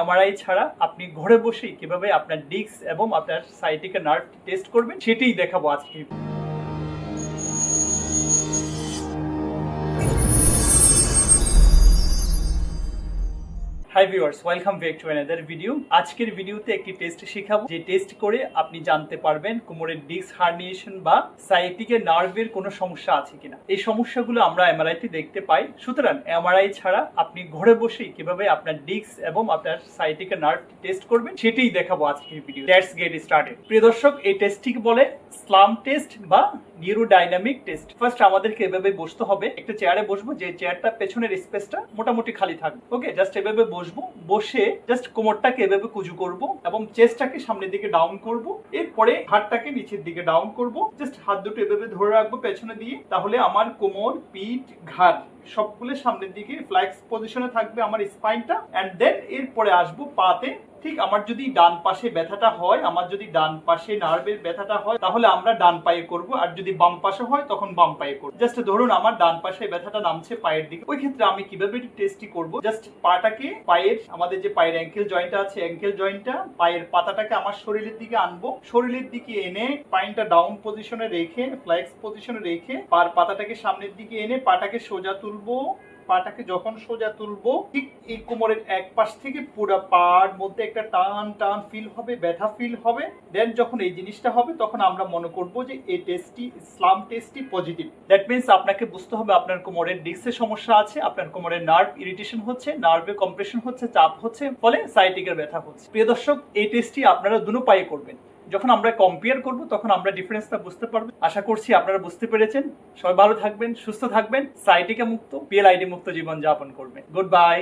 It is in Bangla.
এমআরআই ছাড়া আপনি ঘরে বসেই কীভাবে আপনার ডিস্ক এবং আপনার সাইটিকে নার্ভ টেস্ট করবেন, সেটাই দেখাবো আজকে hi viewers welcome back to another video আজকের ভিডিওতে একটি টেস্ট শেখাবো। যে টেস্ট করে আপনি জানতে পারবেন কোমরের ডিস্ক হার্নিয়েশন বা সাইটিকে নার্ভের কোনো সমস্যা আছে কিনা। এই সমস্যাগুলো আমরা এমআরআই তে দেখতে পাই। সুতরাং এমআরআই ছাড়া আপনি ঘরে বসেই কীভাবে আপনার ডিস্ক এবং আপনার সাইটিকে নার্ভ টেস্ট করবেন, সেটাই দেখাবো আজকের ভিডিও লেটস গেট স্টার্টেড প্রিয় দর্শক, এই টেস্টটিকে বলে স্লাম টেস্ট বা নিউরোডাইনামিক টেস্ট ফার্স্ট আমাদেরকে এভাবে বসতে হবে। একটা চেয়ারে বসবো, যে চেয়ারটা পেছনের স্পেসটা মোটামুটি খালি থাকবে। ওকে জাস্ট এভাবে বসবো। বসে জাস্ট কোমরটাকে এভাবে কুজু করব এবং চেস্টটাকে সামনের দিকে ডাউন করব। এরপরে হাতটাকে নিচের দিকে ডাউন করব। জাস্ট হাত দুটো এভাবে ধরে রাখব পেছনে দিয়ে। তাহলে আমার কোমর, পিঠ, ঘাড় সবগুলো সামনের দিকে ফ্ল্যাক্স পজিশনে থাকবে আমার স্পাইনটা এন্ড দেন এরপরে আসব পাতে ঠিক আমার যদি ডান পাশে ব্যথাটা হয়, আমার যদি ডান পাশে নার্ভের ব্যথাটা হয়, তাহলে আমরা ডান পায়ে করব। আর যদি বাম পাশে হয়, তখন বাম পায়ে করব। জাস্ট ধরুন আমার ডান পাশে ব্যথাটা নামছে পায়ের দিকে। ওই ক্ষেত্রে আমি কীভাবে টেস্টটি করব? জাস্ট পাটাকে পায়ের, আমাদের যে পায়ের অ্যাঙ্কেল জয়েন্টটা আছে অ্যাঙ্কেল জয়েন্টটা পায়ের পাতাটাকে আমার শরীরের দিকে আনব। শরীরের দিকে এনে পাইনটা ডাউন পজিশনে রেখে ফ্ল্যাক্স পজিশনে রেখে, পার পাতাটাকে সামনের দিকে এনে পাটাকে সোজা তুলবো। পাটাকে যখন সোজা তুলবো, ঠিক এই কোমরের এক পাশ থেকে পুরো পার মধ্যে একটা টান টান ফিল হবে, ব্যথা ফিল হবে। দেন যখন এই জিনিসটা হবে, তখন আমরা মনে করব যে এই টেস্টটি ইসলাম টেস্টটি পজিটিভ দ্যাট মিন্স আপনাকে বুঝতে হবে আপনার কোমরের ডিস্কের সমস্যা আছে, আপনার কোমরের নার্ভ ইরিটেশন হচ্ছে নার্ভে কম্প্রেশন হচ্ছে, চাপ হচ্ছে, ফলে সাইটিকের ব্যথা হচ্ছে। প্রিয় দর্শক, এই টেস্টটি আপনারা দুনো পায়ে করবেন। যখন আমরা কম্পেয়ার করব, তখন আমরা ডিফারেন্সটা বুঝতে পারব। আশা করছি আপনারা বুঝতে পেরেছেন। সবাই ভালো থাকবেন, সুস্থ থাকবেন। সাইটিকে মুক্ত পিএলআইডি মুক্ত জীবন যাপন করবেন গুড বাই